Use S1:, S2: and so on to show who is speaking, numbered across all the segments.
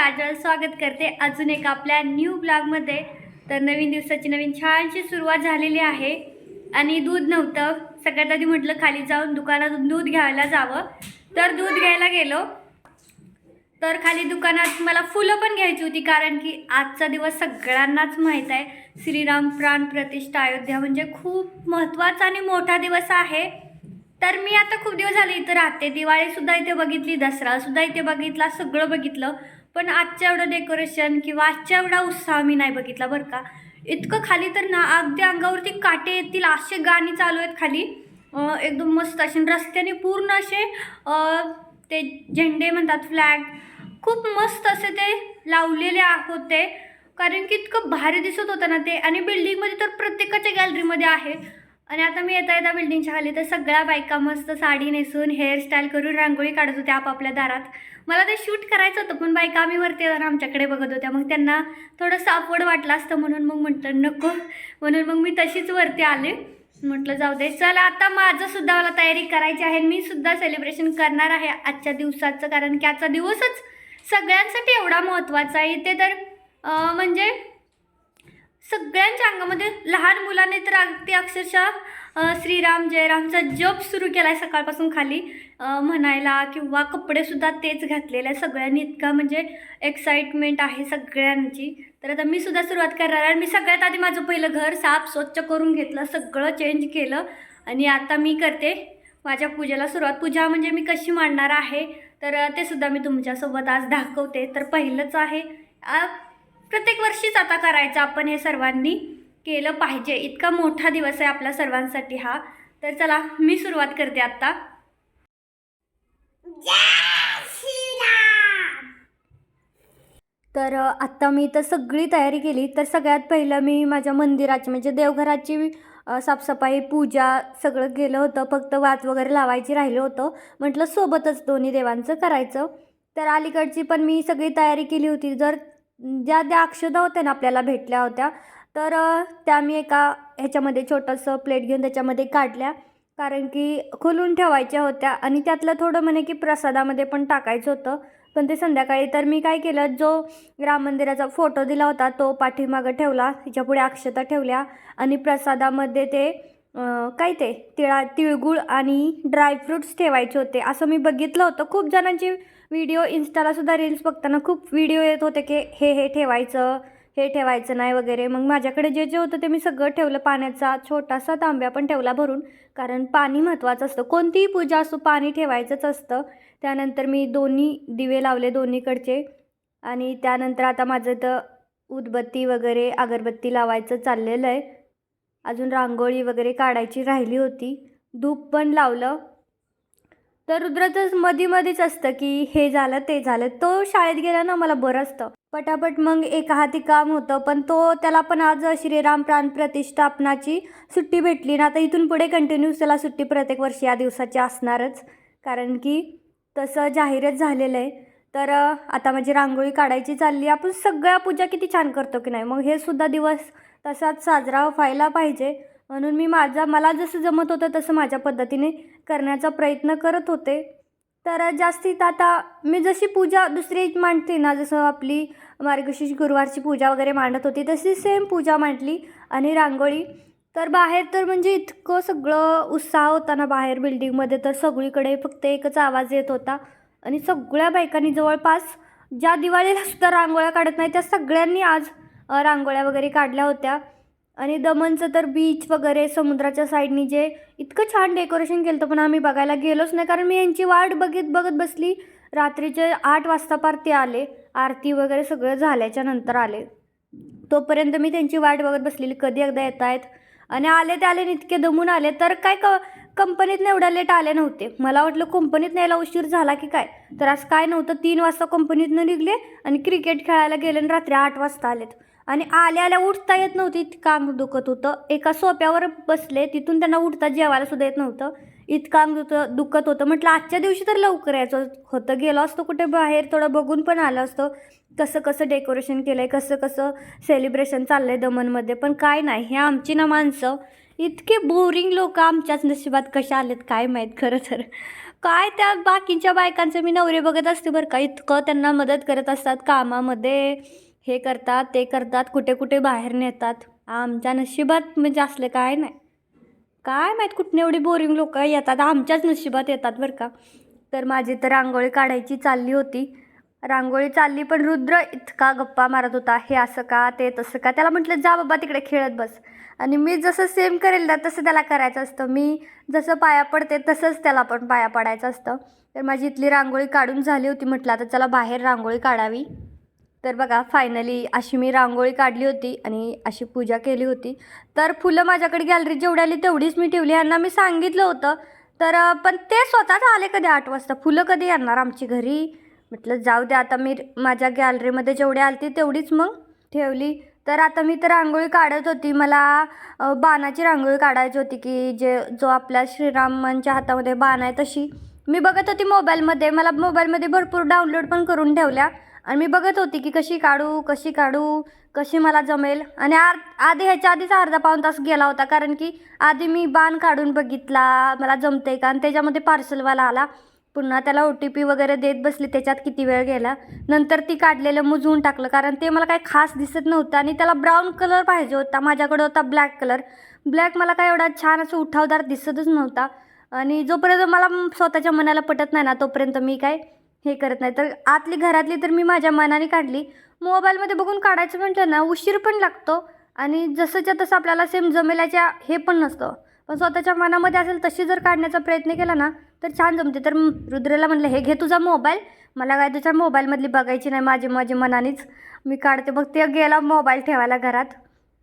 S1: काजल स्वागत करते. अजून एक आपल्या न्यू ब्लॉगमध्ये तर नवीन दिवसाची नवीन छानशी सुरुवात झालेली आहे. आणि दूध नव्हतं. सगळ्यात आधी म्हटलं खाली जाऊन दुकानातून दूध घ्यायला जावं. तर दूध घ्यायला गेलो. तर खाली दुकानात मला फुलं पण घ्यायची होती कारण की आजचा दिवस सगळ्यांनाच माहीत आहे. श्रीराम प्राण प्रतिष्ठा अयोध्या म्हणजे खूप महत्त्वाचा आणि मोठा दिवस आहे. तर मी आता खूप दिवस झाले इथं राहते. दिवाळीसुद्धा इथे बघितली दसरासुद्धा इथे बघितला सगळं बघितलं. पण आजच्या एवढं डेकोरेशन किंवा आजच्या एवढा उत्साह मी नाही बघितला बरं का. इतकं खाली तर ना अगदी अंगावरती काटे येतील असे गाणी चालू आहेत खाली. एकदम मस्त असे रस्त्याने पूर्ण असे ते झेंडे म्हणतात फ्लॅग खूप मस्त असे ते लावलेले होते कारण की इतकं भारी दिसत होतं ना ते. आणि बिल्डिंगमध्ये तर प्रत्येकाच्या गॅलरीमध्ये आहे. आणि आता मी येता येता बिल्डिंगच्या खाली तर सगळ्या बायका मस्त साडी नेसून हेअरस्टाईल करून रांगोळी काढत होत्या आपापल्या दारात. मला ते शूट करायचं होतं पण बायका आम्ही वरती येताना आमच्याकडे बघत होत्या. मग त्यांना थोडंसं अपवड वाटलं असतं म्हणून मग म्हटलं नको. म्हणून मग मी तशीच वरती आले. म्हटलं जाऊ दे चला आता माझं सुद्धा मला तयारी करायची आहे मी सुद्धा सेलिब्रेशन करणार आहे आजच्या दिवसाचं कारण की आजचा दिवसच सगळ्यांसाठी एवढा महत्त्वाचा आहे. ते तर म्हणजे सगळ्यांच्या अंगामध्ये लहान मुलाने तर अगदी अक्षरशः श्रीराम जयरामचा जप सुरू केला आहे सकाळपासून खाली. म्हणायला किंवा कपडेसुद्धा तेच घातलेले आहे सगळ्यांनी. इतका म्हणजे एक्साइटमेंट आहे सगळ्यांची. तर आता मी सुद्धा सुरुवात करणार आहे. मी सगळ्यात आधी माझं पहिलं घर साफ स्वच्छ करून घेतलं सगळं चेंज केलं आणि आता मी करते माझ्या पूजेला सुरुवात. पूजा म्हणजे मी कशी मांडणार आहे? तर ते सुद्धा मी तुमच्यासोबत आज दाखवते. तर पहिलंच आहे प्रत्येक वर्षीच आता करायचं आपण हे सर्वांनी केलं पाहिजे. इतका मोठा दिवस आहे आपल्या सर्वांसाठी हा. तर चला मी सुरुवात करते आत्ता. तर आत्ता मी तर सगळी तयारी केली. तर सगळ्यात पहिलं मी माझ्या मंदिराची म्हणजे देवघराची साफसफाई पूजा सगळं केलं होतं. फक्त वात वगैरे लावायची राहिलं होतं. म्हटलं सोबतच दोन्ही देवांचं करायचं. तर अलीकडची पण मी सगळी तयारी केली होती. जर ज्या ज्या अक्षदा होत्या ना आपल्याला भेटल्या होत्या तर त्या मी एका ह्याच्यामध्ये छोटंसं प्लेट घेऊन त्याच्यामध्ये काढल्या. कारण की खोलून ठेवायच्या होत्या आणि त्यातलं थोडं म्हणे की प्रसादामध्ये पण टाकायचं होतं. पण ते संध्याकाळी तर मी काय केलं जो राम मंदिराचा फोटो दिला होता तो पाठीमागं ठेवला तिच्यापुढे पुढे अक्षता ठेवल्या आणि प्रसादामध्ये ते काय ते तिळा तिळगुळ आणि ड्रायफ्रूट्स ठेवायचे होते असं मी बघितलं होतं. खूप जणांची व्हिडिओ इन्स्टालासुद्धा रील्स बघताना खूप व्हिडिओ येत होते की हे हे ठेवायचं हे ठेवायचं नाही वगैरे. मग माझ्याकडे जे जे होतं ते मी सगळं ठेवलं. पाण्याचा छोटासा तांब्या पण ठेवला भरून. कारण पाणी महत्त्वाचं असतं. कोणतीही पूजा असो पाणी ठेवायचंच असतं. त्यानंतर मी दोन्ही दिवे लावले दोन्हीकडचे. आणि त्यानंतर आता माझं तर उदबत्ती वगैरे अगरबत्ती लावायचं चाललेलं आहे. अजून रांगोळी वगैरे काढायची राहिली होती. धूप पण लावलं. तर रुद्राचं मधी मधीच असतं की हे झालं ते झालं. तो शाळेत गेला ना मला बरं असतं. पटापट मग एका हाती काम होतं पण तो त्याला पण आज श्रीराम प्राण प्रतिष्ठापनाची सुट्टी भेटली ना आता इथून पुढे कंटिन्यूस त्याला सुट्टी प्रत्येक वर्षी या दिवसाची असणारच. कारण की तसं जाहीरच झालेलं आहे. तर आता माझी रांगोळी काढायची चालली आपण सगळ्या पूजा किती छान करतो की नाही? मग हे सुद्धा दिवस तसाच साजरा व्हायला पाहिजे. म्हणून मी माझा मला जसं जमत होतं तसं माझ्या पद्धतीने करण्याचा प्रयत्न करत होते. तर जास्तीत आता मी जशी पूजा दुसरी मांडते ना जसं आपली मार्गशीर्ष गुरुवारची पूजा वगैरे मांडत होती तशी सेम पूजा मांडली आणि रांगोळी. तर बाहेर तर म्हणजे इतकं सगळं उत्साह होता ना बाहेर बिल्डिंगमध्ये तर सगळीकडे फक्त एकच आवाज येत होता. आणि सगळ्या बायकांनी जवळपास ज्या दिवाळीला सुद्धा रांगोळ्या काढत नाही त्या सगळ्यांनी आज रांगोळ्या वगैरे काढल्या होत्या. आणि दमनचं तर बीच वगैरे समुद्राच्या साईडनी जे इतकं छान डेकोरेशन केलं होतं पण आम्ही बघायला गेलोच नाही. कारण मी यांची वाट बघित बघत बसली. रात्रीचे आठ वाजता पार ते आले. आरती वगैरे सगळं झाल्याच्यानंतर आले. तोपर्यंत मी त्यांची वाट बघत बसलेली. कधी एकदा येत आहेत आणि आले ते आले आणि इतके दमून आले. तर काय क कंपनीतनं एवढ्या लेट आले नव्हते. मला वाटलं कंपनीत न्यायला उशीर झाला की काय? तर आज काय नव्हतं? तीन वाजता कंपनीतनं निघले आणि क्रिकेट खेळायला गेले आणि रात्री आठ वाजता आलेत. आणि आल्या आल्या उठता येत नव्हती इतकं अंग दुखत होतं. एका सोप्यावर बसले तिथून त्यांना उठता जेवायला सुद्धा येत नव्हतं. इतकं अंग दुत दुखत होतं. म्हटलं आजच्या दिवशी तर लवकर यायचं होतं. गेलो असतो कुठे बाहेर थोडं बघून पण आलं असतं. कसं कसं डेकोरेशन केलं आहे कसं कसं सेलिब्रेशन चाललं आहे दमनमध्ये. पण काय नाही हे आमची ना माणसं. इतके बोरिंग लोक आमच्याच नशिबात कशा आलेत काय माहीत खरं तर. काय त्या बाकीच्या बायकांचं मी नवरे बघत असते बरं का. इतकं त्यांना मदत करत असतात कामामध्ये. हे करतात ते करतात कुठे कुठे बाहेर नेतात. आमच्या नशिबात म्हणजे असलं काय नाही. काय माहीत कुठून एवढी बोरिंग लोक येतात. आमच्याच नशिबात येतात बरं का. तर माझी तर रांगोळी काढायची चालली होती. रांगोळी चालली पण रुद्र इतका गप्पा मारत होता. हे असं का ते तसं का? त्याला म्हटलं जा बाबा तिकडे खेळत बस. आणि मी जसं सेम करेल ना तसं त्याला करायचं असतं. मी जसं पाया पडते तसंच त्याला पण पाया पडायचं असतं. तर माझी इथली रांगोळी काढून झाली होती. म्हटलं आता चला बाहेर रांगोळी काढावी. तर बघा फायनली अशी मी रांगोळी काढली होती आणि अशी पूजा केली होती. तर फुलं माझ्याकडे गॅलरीत जेवढी आली तेवढीच मी ठेवली. यांना मी सांगितलं होतं. तर पण ते स्वतःच आले कधी आठ वाजता? फुलं कधी येणार आमची घरी? म्हटलं जाऊ दे आता मी माझ्या गॅलरीमध्ये जेवढी आली तेवढीच मग ठेवली. तर आता मी तर रांगोळी काढत होती. मला बाणाची रांगोळी काढायची होती की जे जो आपल्या श्रीरामांच्या हातामध्ये बाण आहे तशी. मी बघत होती मोबाईलमध्ये मला मोबाईलमध्ये भरपूर डाउनलोड पण करून ठेवल्या. आणि मी बघत होती की कशी काढू कशी काढू कशी मला जमेल. आणि आर आधी ह्याच्या आधीच अर्धा पाऊण तास गेला होता कारण की आधी मी बाण काढून बघितला मला जमते का? आणि त्याच्यामध्ये पार्सलवाला आला. पुन्हा त्याला ओ टी पी वगैरे देत बसली त्याच्यात किती वेळ गेला. नंतर ती काढलेलं मुजवून टाकलं कारण ते मला काही खास दिसत नव्हतं. आणि त्याला ब्राऊन कलर पाहिजे होता माझ्याकडे होता ब्लॅक कलर. ब्लॅक मला काय एवढा छान असं उठावदार दिसतच नव्हता. आणि जोपर्यंत मला स्वतःच्या मनाला पटत नाही ना तोपर्यंत मी काय हे करत नाही. तर आतली घरातली तर मी माझ्या मनाने काढली. मोबाईलमध्ये बघून काढायचं म्हटलं ना उशीर पण लागतो. आणि जसंच्या तसं आपल्याला सेम जमेल्याच्या हे पण नसतं. पण स्वतःच्या मनामध्ये असेल तशी जर काढण्याचा प्रयत्न केला ना तर छान जमते. तर रुद्रेला रुद्रला म्हणलं हे घे तुझा मोबाईल. मला काय तुझ्या मोबाईलमधली बघायची नाही माझी माझी मनानेच. मी काढते बघ ते गेला मोबाईल ठेवायला घरात.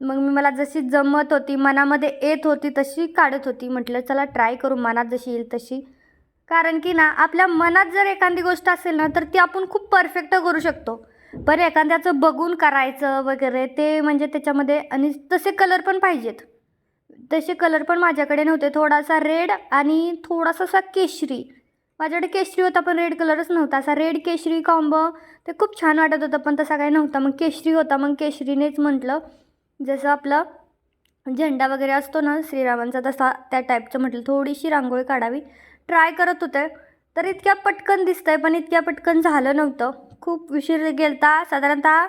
S1: मग मी मला जशी जमत होती मनामध्ये येत होती तशी काढत होती. म्हटलं चला ट्राय करू. मनात जशी येईल तशी. कारण की ना आपल्या मनात जर एखादी गोष्ट असेल ना तर ती आपण खूप परफेक्ट करू शकतो. पण एखाद्याचं बघून करायचं वगैरे ते म्हणजे त्याच्यामध्ये आणि तसे कलर पण पाहिजेत. तसे कलर पण माझ्याकडे नव्हते. थोडासा रेड आणि थोडासा असा केशरी. माझ्याकडे केशरी होता पण रेड कलरच नव्हता. असा रेड केशरी कॉम्बो ते खूप छान वाटत होतं पण तसा काही नव्हता. मग केशरी होता मग केशरीनेच म्हटलं. जसं आपलं झेंडा वगैरे असतो ना श्रीरामांचा तसा त्या टाईपचं म्हटलं. थोडीशी रांगोळी काढावी. ट्राय करत होते तर इतक्या पटकन दिसतंय पण इतक्या पटकन झालं नव्हतं. खूप उशीर गेलता. साधारणतः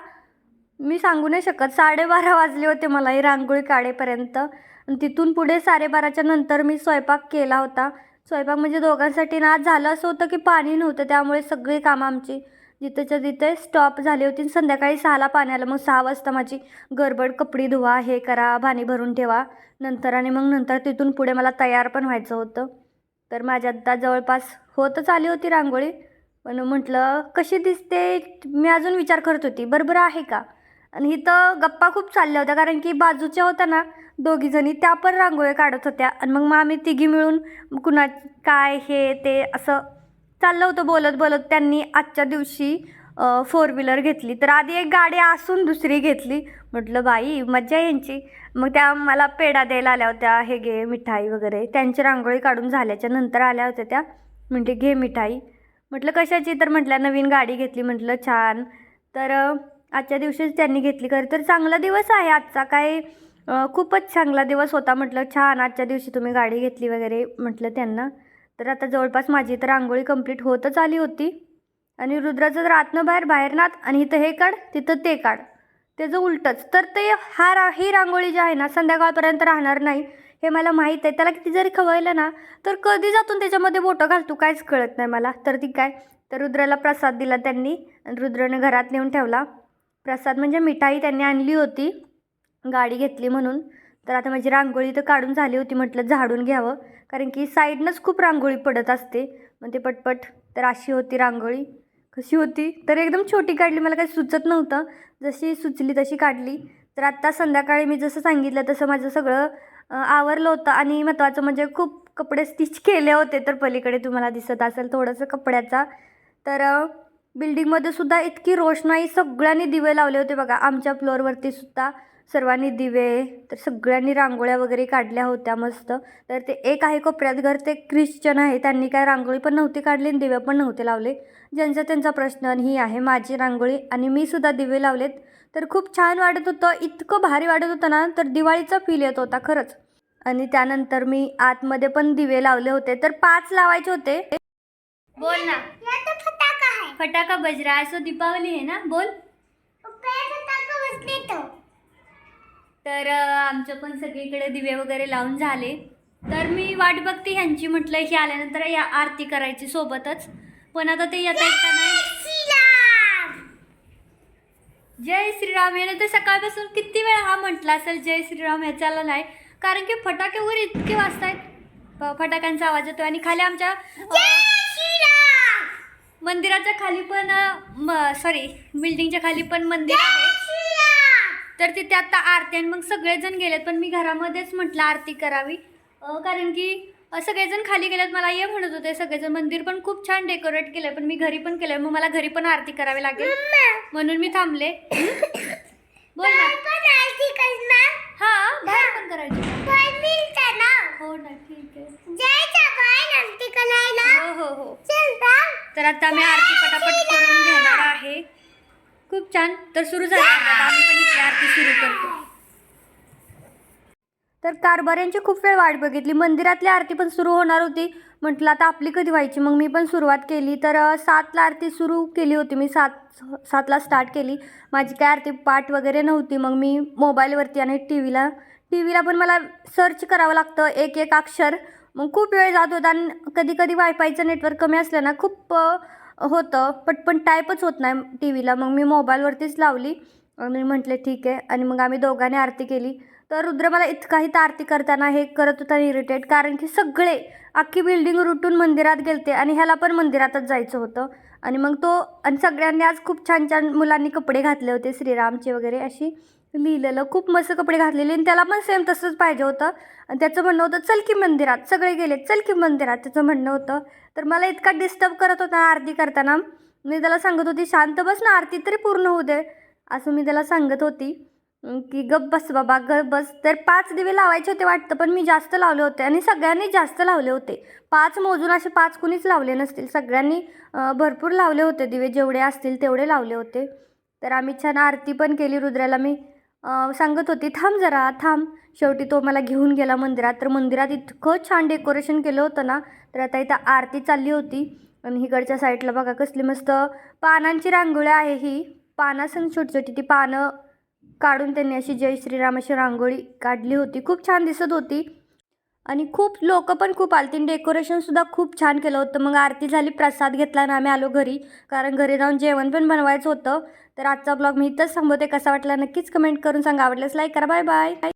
S1: मी सांगू नाही शकत. साडेबारा वाजले होते मला ही रांगोळी काढेपर्यंत. आणि तिथून पुढे साडेबाराच्या नंतर मी स्वयंपाक केला होता. स्वयंपाक म्हणजे दोघांसाठी ना आज झालं असं होतं की पाणी नव्हतं त्यामुळे सगळी कामं आमची जिथेच्या तिथे स्टॉप झाली होती. आणि संध्याकाळी सहाला पाणी आलं. मग सहा वाजता माझी गडबड कपडे धुवा हे करा भाणी भरून ठेवा. नंतर आणि मग नंतर तिथून पुढे मला तयार पण व्हायचं होतं. तर माझ्या आता जवळपास होतच आली होती रांगोळी. पण म्हटलं कशी दिसते मी अजून विचार करत होती बरोबर आहे का? आणि इथं गप्पा खूप चालल्या होत्या कारण की बाजूच्या होत्या ना दोघीजणी त्या पण रांगोळ्या काढत होत्या. आणि मग मग आम्ही तिघी मिळून कुणा काय हे ते असं चाललं होतं बोलत बोलत त्यांनी आजच्या दिवशी फोर व्हीलर घेतली. तर आधी एक गाडी असून दुसरी घेतली. म्हटलं बाई मज्जा यांची. मग त्या मला पेढा द्यायला आल्या होत्या. हे घे मिठाई वगैरे. त्यांची रांगोळी काढून झाल्याच्यानंतर आल्या होत्या त्या. म्हणजे घे मिठाई. म्हटलं कशाची? तर म्हटल्या नवीन गाडी घेतली. म्हटलं छान. तर आजच्या दिवशीच त्यांनी घेतली खरं तर चांगला दिवस आहे आजचा. काय खूपच चांगला दिवस होता. म्हटलं छान आजच्या दिवशी तुम्ही गाडी घेतली वगैरे. म्हटलं त्यांना. तर आता जवळपास माझी तर रांगोळी कंप्लीट होतच आली होती. आणि रुद्राचं जर आतनं बाहेर बाहेर नात आणि इथं हे काढ तिथं ते काढ. त्याचं उलटंच. तर ते हा रा ही रांगोळी जी आहे ना संध्याकाळपर्यंत राहणार नाही हे मला माहीत आहे. त्याला किती जरी खवळलं ना तर कधी जातून त्याच्यामध्ये बोटं घालतो काहीच कळत नाही मला. तर ती काय? तर रुद्राला प्रसाद दिला त्यांनी. आणि घरात नेऊन ठेवला. प्रसाद म्हणजे मिठाई त्यांनी आणली होती. गाडी घेतली म्हणून. तर आता माझी रांगोळी तर काढून झाली होती म्हटलं झाडून घ्यावं. कारण की साईडनंच खूप रांगोळी पडत असते. मग ते पटपट तर अशी होती रांगोळी. कशी होती? तर एकदम छोटी काढली. मला काही सुचत नव्हतं. जशी सुचली तशी काढली. तर आत्ता संध्याकाळी मी जसं सांगितलं तसं माझं सगळं आवरलं होतं. आणि महत्त्वाचं म्हणजे खूप कपडे स्टिच केले होते तर पलीकडे तुम्हाला दिसत असेल थोडंसं कपड्याचा. तर बिल्डिंगमध्ये सुद्धा इतकी रोषणाई सगळ्यांनी दिवे लावले होते बघा. आमच्या फ्लोअरवरती सुद्धा सर्वांनी दिवे तर सगळ्यांनी रांगोळ्या वगैरे काढल्या होत्या मस्त. तर ते एक आहे कोपऱ्यात घर ते ख्रिश्चन आहे त्यांनी काय रांगोळी पण नव्हती काढली आणि दिवे पण नव्हते लावले. ज्यांचा त्यांचा प्रश्न आणि ही आहे माझी रांगोळी आणि मी सुद्धा दिवे लावलेत. तर खूप छान वाटत होतं इतकं भारी वाटत होतं ना तर दिवाळीचा फील येत होता खरंच. आणि त्यानंतर मी आतमध्ये पण दिवे लावले होते तर पाच लावायचे होते. बोल ना.
S2: यात फटाका आहे
S1: फटाका बजरा असं दीपावली आहे ना? बोल। तर आमचं पण सगळीकडे दिवे वगैरे लावून झाले. तर मी वाट बघते ह्यांची म्हटलं की आल्यानंतर या आरती करायची सोबतच. पण आता ते येत आहेत का नाही? जय श्रीराम! याने तर सकाळपासून किती वेळा हा म्हटला असेल जय श्रीराम ह्याच्याला नाही. कारण की फटाके वगैरे इतके वाजतायत. फटाक्यांचा आवाज येतो आणि खाली आमच्या मंदिराच्या खाली पण सॉरी बिल्डिंगच्या खाली पण मंदिर आहे. तर तिथे आता आरती आणि मग सगळेजण गेलेत पण मी घरामध्येच म्हटलं आरती करावी. कारण की सगळेजण खाली गेलेत मला ये म्हणत होते सगळेजण मंदिर पण खूप छान डेकोरेट केलंय पण मी घरी पण केलंय मग मला घरी पण आरती करावी लागेल. म्हणून मी थांबले बोल ना
S2: पण आरती करणार
S1: हा बाहेर पण करायची
S2: पण मिळतं ना
S1: हो ना ठीक आहे
S2: जायचं बाहेर आरती करायला
S1: हो हो हो
S2: चल तर
S1: तर आता मी आरती पटापट करून घेणार आहे. खूप छान. तर सुरू झाली आम्ही पण इथली आरती सुरू करतो. तर कारभाऱ्यांची खूप वेळ वाट बघितली. मंदिरातली आरती पण सुरू होणार होती. म्हटलं आता आपली कधी व्हायची? मग मी पण सुरुवात केली. तर सातला आरती सुरू केली होती. मी सात सातला स्टार्ट केली. माझी काय आरती पाठ वगैरे नव्हती. मग मी मोबाईलवरती आणि टी व्हीला टी व्हीला पण मला सर्च करावं लागतं. एक एक अक्षर. मग खूप वेळ जात होता आणि कधी कधी वायफायचं नेटवर्क कमी असलं ना खूप होतं. होतं पटपण टाईपच होत नाही टी व्हीला मग मी मोबाईलवरतीच लावली. मी म्हटले ठीक आहे. आणि मग आम्ही दोघांनी आरती केली. तर रुद्र मला इतकाही तर आरती करताना हे करत होता इरिटेट कारण की सगळे अख्खी बिल्डिंग रुटून मंदिरात गेलते आणि ह्याला पण मंदिरातच जायचं होतं. आणि मग तो आणि सगळ्यांनी आज खूप छान छान मुलांनी कपडे घातले होते श्रीरामचे वगैरे अशी. लिहिलेलं खूप मस्त कपडे घातलेले आणि त्याला पण सेम तसंच पाहिजे होतं. आणि त्याचं म्हणणं होतं चल की मंदिरात. सगळे गेले चल की मंदिरात. त्याचं म्हणणं होतं. तर मला इतका डिस्टर्ब करत होता आरती करताना. मी त्याला सांगत होती शांत बस ना आरती तरी पूर्ण होऊ दे. असं मी त्याला सांगत होती. की गप बस बाबा गप बस. तर पाच दिवे लावायचे होते वाटतं पण मी जास्त लावले होते आणि सगळ्यांनी जास्त लावले होते. पाच मोजून असे पाच कुणीच लावले नसतील. सगळ्यांनी भरपूर लावले होते दिवे जेवढे असतील तेवढे लावले होते. तर आम्ही छान आरती पण केली रुद्राला मी. सांगत होती थांब जरा थांब. शेवटी तो मला घेऊन गेला मंदिरात. तर मंदिरात इतकं छान डेकोरेशन केलं होतं ना तर आता इथं आरती चालली होती. आणि इकडच्या साईडला बघा कसली मस्त पानांची रांगोळी आहे ही. पानासन छोटी छोटी ती पानं काढून त्यांनी अशी जय श्रीराम अशी रांगोळी काढली होती. खूप छान दिसत होती. आणि खूप लोक पण खूप आली तीन डेकोरेशनसुद्धा खूप छान केलं होतं. मग आरती झाली प्रसाद घेतला आणि आम्ही आलो घरी. कारण घरी जाऊन जेवण पण बनवायचं होतं. तर आजचा ब्लॉग मी इथंच थांबवते. कसा वाटला नक्कीच कमेंट करून सांगा. आवडल्यास लाईक करा. Bye bye